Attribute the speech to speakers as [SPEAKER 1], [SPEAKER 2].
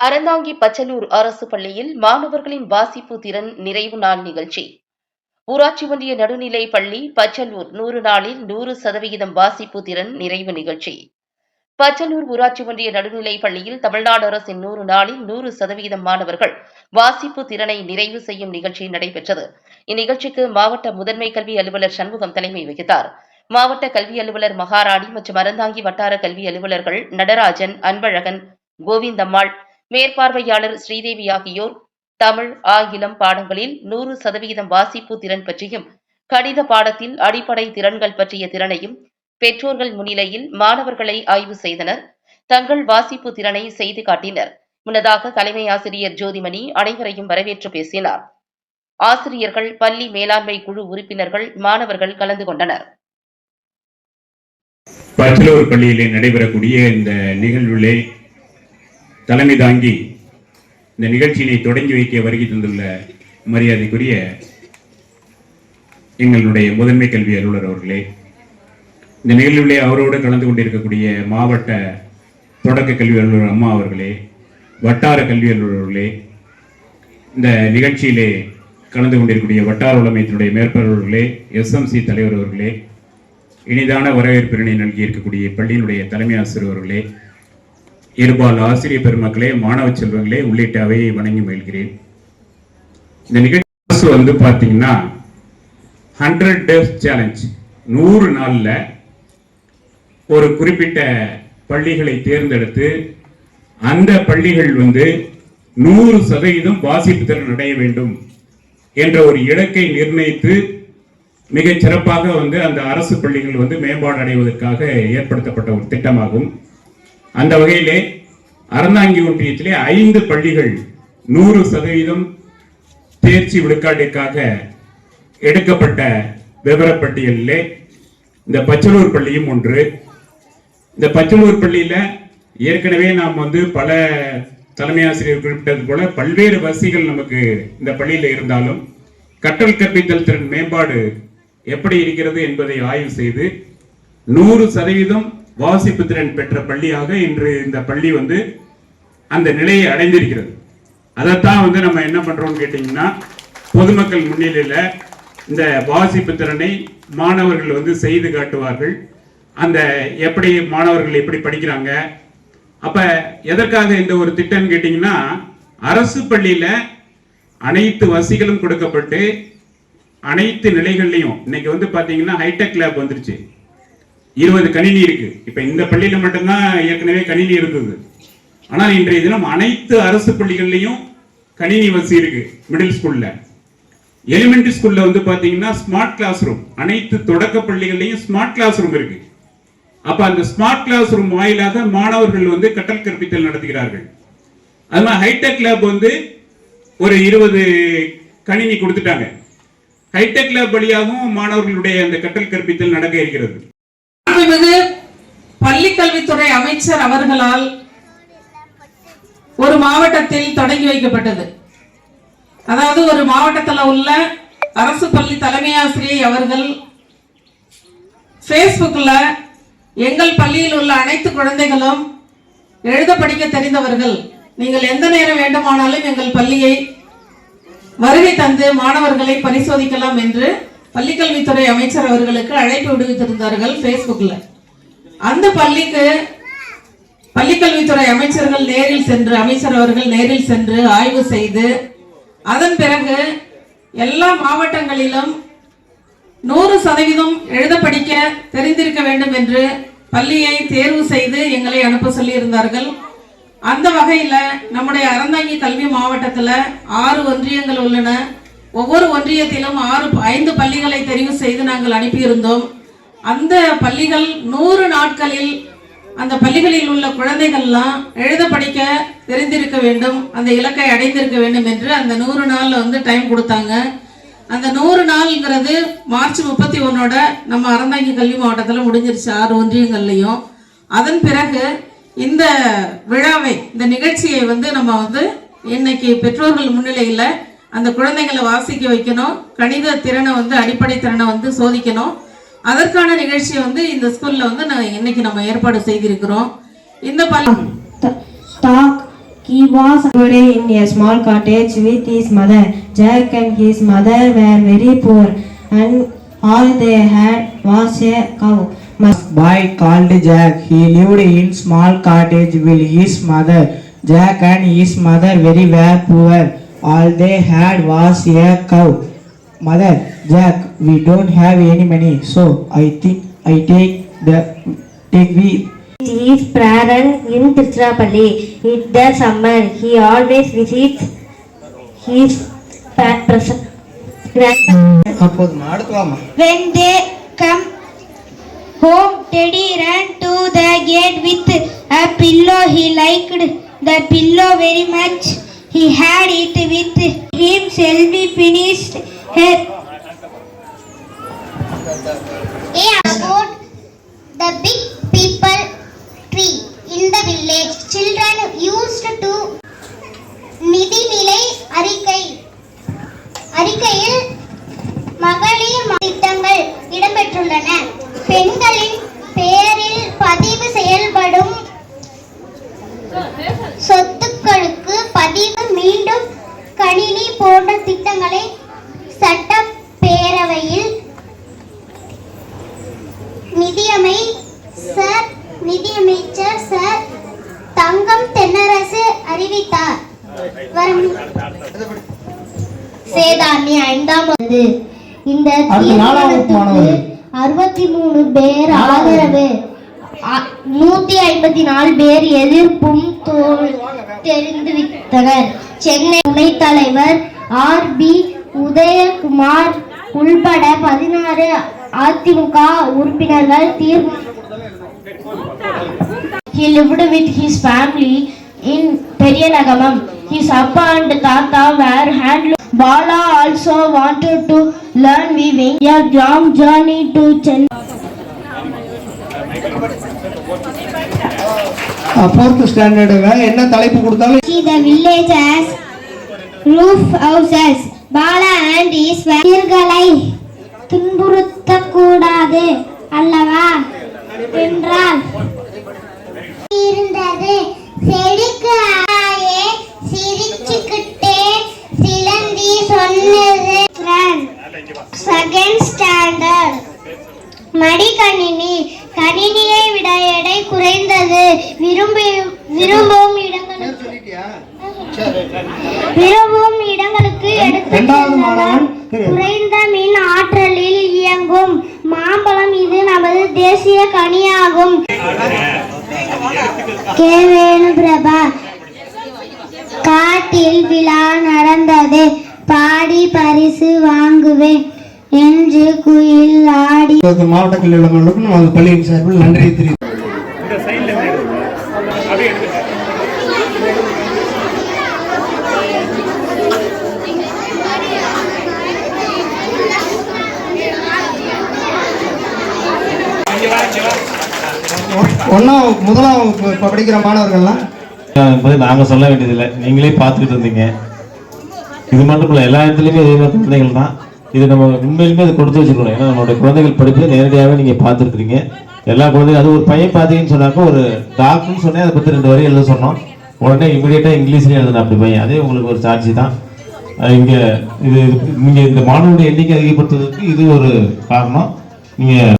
[SPEAKER 1] அறந்தாங்கி பச்சலூர் அரசு பள்ளியில் மாணவர்களின் வாசிப்பு திறன் நிறைவு நாள் நிகழ்ச்சி. ஊராட்சி ஒன்றிய நடுநிலை பள்ளி பச்சலூர் நூறு நாளில் நூறு சதவிகிதம் வாசிப்பு திறன் நிறைவு நிகழ்ச்சி. பச்சலூர் ஊராட்சி ஒன்றிய நடுநிலை பள்ளியில் தமிழ்நாடு அரசின் நூறு நாளில் நூறு சதவிகிதம் மாணவர்கள் வாசிப்பு திறனை நிறைவு செய்யும் நிகழ்ச்சி நடைபெற்றது. இந்நிகழ்ச்சிக்கு மாவட்ட முதன்மை கல்வி அலுவலர் சண்முகம் தலைமை வகித்தார். மாவட்ட கல்வி அலுவலர் மகாராணி மற்றும் அறந்தாங்கி வட்டார கல்வி அலுவலர்கள் நடராஜன் அன்பழகன் கோவிந்தம்மாள் மேற்பார்வையாளர் ஸ்ரீதேவி ஆகியோர் தமிழ் ஆங்கிலம் பாடங்களில் நூறு சதவிகிதம் வாசிப்பு திறன் பற்றியும் கணித பாடத்தில் அடிப்படை திறன்கள் பற்றிய திறனையும் பெற்றோர்கள் முன்னிலையில் மாணவர்களை ஆய்வு செய்தனர். தங்கள் வாசிப்பு திறனை செய்து காட்டினர். முன்னதாக தலைமை ஆசிரியர் ஜோதிமணி அனைவரையும் வரவேற்று பேசினார். ஆசிரியர்கள் பள்ளி மேலாண்மை குழு உறுப்பினர்கள் மாணவர்கள் கலந்து கொண்டனர்.
[SPEAKER 2] பச்சலூர் பள்ளியிலே நடைபெறக்கூடிய இந்த நிகழ்விலே தலைமை தாங்கி இந்த நிகழ்ச்சியினை தொடங்கி வைக்க வருகை தந்துள்ள மரியாதைக்குரிய எங்களுடைய முதன்மை கல்வி அலுவலர் அவர்களே இந்த நிகழ்விலே அவரோடு கலந்து கொண்டிருக்கக்கூடிய மாவட்ட தொடக்க கல்வி அலுவலர் அம்மா அவர்களே வட்டார கல்வி அலுவலர்களே இந்த நிகழ்ச்சியிலே கலந்து கொண்டிருக்கக்கூடிய வட்டார உலமையத்தினுடைய மேற்பாளர்களே எஸ்எம்சி தலைவர் அவர்களே இனிதான வரவேற்பினை நல்கி இருக்கக்கூடிய பள்ளியினுடைய தலைமை ஆசிரியர் அவர்களே இருபால் ஆசிரியர் பெருமக்களே மாணவ செல்வங்களே உள்ளிட்ட அவையை வணங்கி மகிழ்கிறேன். இந்த நிகழ்ச்சி வந்து பார்த்தீங்கன்னா ஹண்ட்ரட் டேஸ் சேலஞ்ச் நூறு நாளில் ஒரு குறிப்பிட்ட பள்ளிகளை தேர்ந்தெடுத்து அந்த பள்ளிகள் வந்து நூறு சதவீதம் வாசிப்பு திறன் அடைய வேண்டும் என்ற ஒரு இலக்கை நிர்ணயித்து மிகச் சிறப்பாக வந்து அந்த அரசு பள்ளிகள் வந்து மேம்பாடு அடைவதற்காக ஏற்படுத்தப்பட்ட ஒரு திட்டமாகும். அந்த வகையிலே அறந்தாங்கி ஒன்றியத்திலே ஐந்து பள்ளிகள் நூறு சதவீதம் தேர்ச்சி விழுக்காட்டிற்காக எடுக்கப்பட்ட விவரப்பட்டியலிலே இந்த பச்சலூர் பள்ளியும் ஒன்று. இந்த பச்சலூர் பள்ளியில் ஏற்கனவே நாம் வந்து பல தலைமை ஆசிரியர் குறிப்பிட்டது போல பல்வேறு வசதிகள் நமக்கு இந்த பள்ளியில் இருந்தாலும் கற்றல் கற்பித்தல் திறன் மேம்பாடு எப்படி இருக்கிறது என்பதை ஆய்வு செய்து நூறு சதவீதம் வாசிப்பு திறன் பெற்ற பள்ளியாக இன்று இந்த பள்ளி வந்து அந்த நிலையை அடைந்திருக்கிறது. அதைத்தான் வந்து நம்ம என்ன பண்ணுறோம்னு கேட்டீங்கன்னா பொதுமக்கள் முன்னிலையில இந்த வாசிப்பு திறனை மாணவர்கள் வந்து செய்து காட்டுவார்கள். அந்த எப்படி மாணவர்கள் எப்படி படிக்கிறாங்க? அப்ப எதற்காக இந்த ஒரு திட்டம்னு கேட்டீங்கன்னா அரசு பள்ளியில அனைத்து வசதிகளும் கொடுக்கப்பட்டு அனைத்து நிலைகள்லையும் இன்னைக்கு வந்து பாத்தீங்கன்னா ஹைடெக் லேப் வந்துருச்சு. இருபது கணினி இருக்கு. இப்ப இந்த பள்ளியில மட்டும்தான் ஏற்கனவே கணினி இருந்தது. ஆனால் இன்றைய தினம் அனைத்து அரசு பள்ளிகள்லையும் கணினி வசதி இருக்கு மிடில் ஸ்கூல்ல எலிமெண்டரி ஸ்கூல்ல வந்து பாத்தீங்கன்னா ஸ்மார்ட் கிளாஸ் ரூம் அனைத்து தொடக்க பள்ளிகள்லையும் ஸ்மார்ட் கிளாஸ் ரூம் இருக்கு. அப்ப அந்த ஸ்மார்ட் கிளாஸ் ரூம் வாயிலாக மாணவர்கள் வந்து கற்றல் கற்பித்தல் நடத்துகிறார்கள். அது மாதிரி ஹைடெக் லேப் வந்து ஒரு இருபது கணினி கொடுத்துட்டாங்க. ஹைடெக் லேப் வழியாகவும் மாணவர்களுடைய அந்த கற்றல் கற்பித்தல் நடக்க இருக்கிறது.
[SPEAKER 3] பள்ளி பள்ளிக்கல்வித்துறை அமைச்சர் அவர்களால் ஒரு மாவட்டத்தில் தொடங்கி வைக்கப்பட்டது. அதாவது ஒரு மாவட்டத்தில் உள்ள அரசு பள்ளி தலைமை ஆசிரியை அவர்கள் ஃபேஸ்புக்கில் எங்கள் பள்ளியில் உள்ள அனைத்து குழந்தைகளும் எழுத படிக்க தெரிந்தவர்கள். நீங்கள் எந்த நேரம் வேண்டுமானாலும் எங்கள் பள்ளியை வருகை தந்து மாணவர்களை பரிசோதிக்கலாம் என்று பள்ளிக்கல்வித்துறை அமைச்சர் அவர்களுக்கு அழைப்பு விடுவித்திருந்தார்கள் ஃபேஸ்புக்கில் அந்த பள்ளிக்கு பள்ளிக்கல்வித்துறை அமைச்சர்கள் நேரில் சென்று அமைச்சர் அவர்கள் நேரில் சென்று ஆய்வு செய்து அதன் பிறகு எல்லா மாவட்டங்களிலும் நூறு சதவீதம் எழுத படிக்க தெரிந்திருக்க வேண்டும் என்று பள்ளியை தேர்வு செய்து எங்களை அனுப்ப சொல்லியிருந்தார்கள். அந்த வகையில் நம்முடைய அறந்தாங்கி கல்வி மாவட்டத்தில் ஆறு ஒன்றியங்கள் உள்ளன. ஒவ்வொரு ஒன்றியத்திலும் ஆறு ஐந்து பள்ளிகளை தெரிவு செய்து நாங்கள் அனுப்பியிருந்தோம். அந்த பள்ளிகள் நூறு நாட்களில் அந்த பள்ளிகளில் உள்ள குழந்தைகள்லாம் எழுத படிக்க தெரிந்திருக்க வேண்டும் அந்த இலக்கை அடைந்திருக்க வேண்டும் என்று அந்த நூறு நாளில் வந்து டைம் கொடுத்தாங்க. அந்த நூறு நாள்ங்கிறது மார்ச் முப்பத்தி ஒன்னோட நம்ம அறந்தாங்கி கல்வி மாவட்டத்தில் முடிஞ்சிருச்சு ஆறு ஒன்றியங்கள்லையும். அதன் பிறகு இந்த விழாவை இந்த நிகழ்ச்சியை வந்து நம்ம வந்து இன்னைக்கு பெற்றோர்கள் முன்னிலையில் அந்த குழந்தைகளை வாசிக்க வைக்கணும் கணித திறனை வந்து அடிப்படை திறனை வந்து சோதிக்கணும் அதற்கான நிகழ்ச்சியை வந்து இந்த ஸ்கூல்ல வந்து நான் இன்னைக்கு நம்ம ஏற்பாடு செய்திருக்கிறோம் இந்த
[SPEAKER 4] He was buried in a small cottage with his mother. Jack and his mother were very poor, and all they had was a cow.
[SPEAKER 5] Boy called Jack. He lived in small cottage with his mother. Jack and his mother very were poor. All they had was a cow. Mother, Jack, we don't have any money, so I think I take the take we
[SPEAKER 6] is Praran in Tirupati in the summer. He always visits his grandparents. When they come home, Teddy ran to the gate with a pillow. He liked the pillow very much. He had it with him. Selvi finished her.
[SPEAKER 7] about the big சேதாமி ஐந்தாம் இந்த
[SPEAKER 5] மாணவர்கள்.
[SPEAKER 7] அறுபத்தி மூணு பேர் ஆதரவு நூத்தி ஐம்பத்தி நாலு பேர் எதிர்ப்பும் தோல் தெரிவித்தனர் சென்னை துணைத் தலைவர் ஆர் பி உதயகுமார் உள்பட பதினாறு அதிமுக உறுப்பினர்கள் தீர்மானம் He lived with his family in Perianagamam. His appa and tata were handled. Bala also wanted to learn weaving. A long journey to Chennai.
[SPEAKER 5] Fourth ஸ்டாண்டர்டுங்க என்ன தலைப்பு கொடுத்தாலும்
[SPEAKER 7] See the villages, roof houses. Bala and his வீரர்களை துன்புறுத்தக்கூடாது அல்லவா என்றால் இருந்தது செடிக்கு சிரிச்சுக்கிட்டே சிலந்தி சொன்னது செகண்ட் ஸ்டாண்டர்ட் மடிக்கணினி. கணினியை விட எடை குறைந்தது. விரும்பி விரும்பும் இடங்களுக்கு விரும்பும் இடங்களுக்கு எடுத்து. குறைந்த மின் ஆற்றலில் இயங்கும். மாம்பழம் இது நமது தேசிய கனியாகும். கே வேணுபிரபா காட்டில் விழா நடந்தது. பாடி பரிசு வாங்குவேன் என்று குயில் ஆடி
[SPEAKER 5] மாவட்ட கல்வி வழங்குவதற்கும் நமது பள்ளியின் சார்பில் நன்றி தெரிவித்து ஒன்றாம் முதலாம் படிக்கிற மாணவர்கள்லாம்
[SPEAKER 8] என்பதை நாங்கள் சொல்ல வேண்டியதில்லை. நீங்களே பார்த்துக்கிட்டு இருந்தீங்க. இது மட்டும் இல்லை எல்லா இடத்துலையுமே இதே மாதிரி குழந்தைகள் தான். இது நம்ம உண்மையிலுமே அதை கொடுத்து வச்சுருக்கணும். ஏன்னா நம்மளுடைய குழந்தைகள் படிப்பு நேரடியாகவே நீங்கள் பார்த்துருக்குறீங்க. எல்லா குழந்தைகளும் அது ஒரு பையன் பார்த்தீங்கன்னு சொன்னாக்க ஒரு டாக்டர்னு சொன்னேன் அதை பற்றி ரெண்டு வரையும் எழுத சொன்னோம். உடனே இமீடியட்டாக இங்கிலீஷ்லேயே எழுதுன அப்படி பையன். அதே உங்களுக்கு ஒரு சாட்சி தான். இங்கே இது நீங்கள் இந்த மாணவனுடைய எண்ணிக்கை அதிகப்படுத்துறதுக்கு இது ஒரு காரணம். நீங்கள்